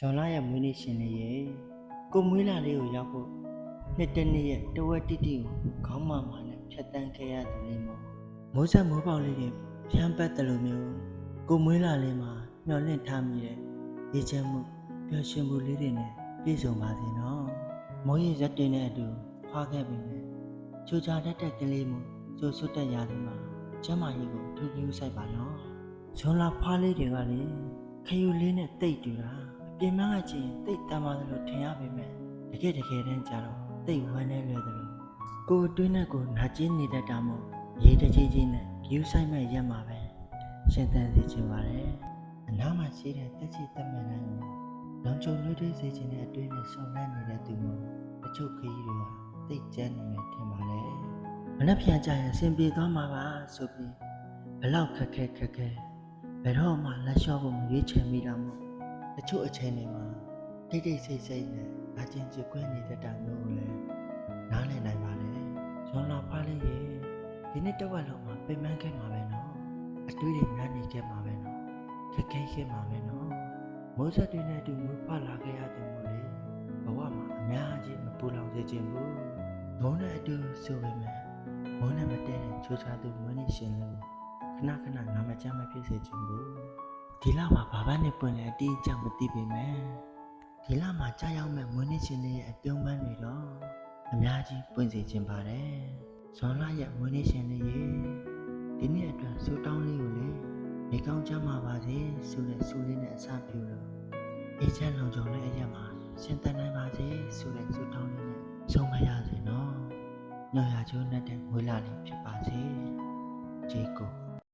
ဇွန်လရဲ့မွေးနေ့ရှင်လေးရဲ့ကိုမွေးလာလေးကိုရောက်ဖို့နှစ်တစ်နှစ်ရဲ့တဝက်တိတိကိုခေါင်းမာမာနဲ့ဖြတ်တန်းခဲ့ရသူလေးမို့မိုးဆက်မိုးပေါက်လေးတွေဖြန်းပတ်တယ်လို့မျိုးကိုမွေးလာလေးမှာမျောလင့်ထားမိတဲ့ရေချမ်းမှုပျော်ရွှင်မှုလေးတွေနဲ့ပြည့်စုံပါစေနော်မိုးရေရက်တွေနဲ့အတူဖွာခဲ့ပြီမယ်ချိုချာတတ်တဲ့ကလေးမို့ကျိုးဆွတ်တဲ့ရာသီမှာကျမ်းမာရေးကိုထူးထူးဆိုင်ပါနော်ဇွန်လဖွားလေးတွေကလေခယူလေးနဲ့တိတ်တူတာအ ပြင်မကကြည့်ရင်တိတ်တမ်းပါတယ်လို့ထင်ရပေမဲ့တကယ်တကယ်တမ်းကျတော့တိတ်ဝမ်းနေလွယ်တယ်လို့ကိုယ်အတွင်းနဲ့ကိုယ်နာကျင်းနေတတ်တာမို့ရေးတကြီးကြီးနဲ့ယူဆိုင်မဲ့ရက်မှာပဲရှင်သန်စေချင်ပါတယ်အနားမှာရှိတဲ့တက်ချီတက်မဲ့တိုင်းကိုလုံချုံလွှတ်တွေးစေချင်တဲ့အတွင်းနဲ့ဆုံလန်းနေတဲ့သူမို့တချို့ခရီးတွေကတိတ်ကျန်းနေမယ်ထင်ပါတယ်မနှက်ပြန်ကြရင်အဆင်ပြေသွားမှာပါဆိုပြီးဘလောက်ခက်ခဲခက်ခဲဘယ်တော့မှလက်လျှော့ဖို့မရွေးချယ်မိတာမို့ တချို့အချိန်တွေမှာတိတ်တိတ်ဆိတ်ဆိတ်နဲ့ငါချင်းချစ်ခွဲနေတတ်တာမျိုးကိုလည်းနားလည်နိုင်ပါလေဂျွန်လာဖားလေးရေဒီနေ့တစ်ဝက်လုံးမှာပြင်ပန်းခဲ့မှာပဲနော်အတွေးတွေများနေခဲ့မှာပဲနော်ခက်ခဲခဲ့မှာပဲနော်မိုးဆက်တွေနဲ့အတူမူဖလာခဲ့ရတယ်မို့လေဘဝမှာအများကြီးမပူလောင်စေချင်ဘူးမုန်းတဲ့အတူဆိုပေမဲ့မုန်းနဲ့မတည့်တဲ့ချိုးချသူမွေးနေ့ရှင်လို့ခဏခဏငါမကြမ်းမဖြစ်စေချင်ဘူး ဒီလမှာဘာဘာနဲ့ပွင့်လဲအတိအကျမသိပေမဲ့ဒီလမှာကြာရောက်မဲ့မွေးနေ့ရှင်လေးရဲ့အပြုံးပန်းတွေတော့အများကြီးပွင့်စေချင်ပါတယ်ဇွန်လရဲ့မွေးနေ့ရှင်လေးရေဒီနေ့အတွက်စူတောင်းလေးကိုလေနေကောင်းချမ်းပါပါစေဆိုတဲ့စူလေးနဲ့အစပြုလို့အေးချမ်းလုံခြုံတဲ့အရက်မှာရှင်သန်နိုင်ပါစေဆိုတဲ့စူတောင်းလေးနဲ့ဆုံးမရစေနော်ညော်ရချိုးနဲ့တဲ့ငွေလာလေးဖြစ်ပါစေဂျေကို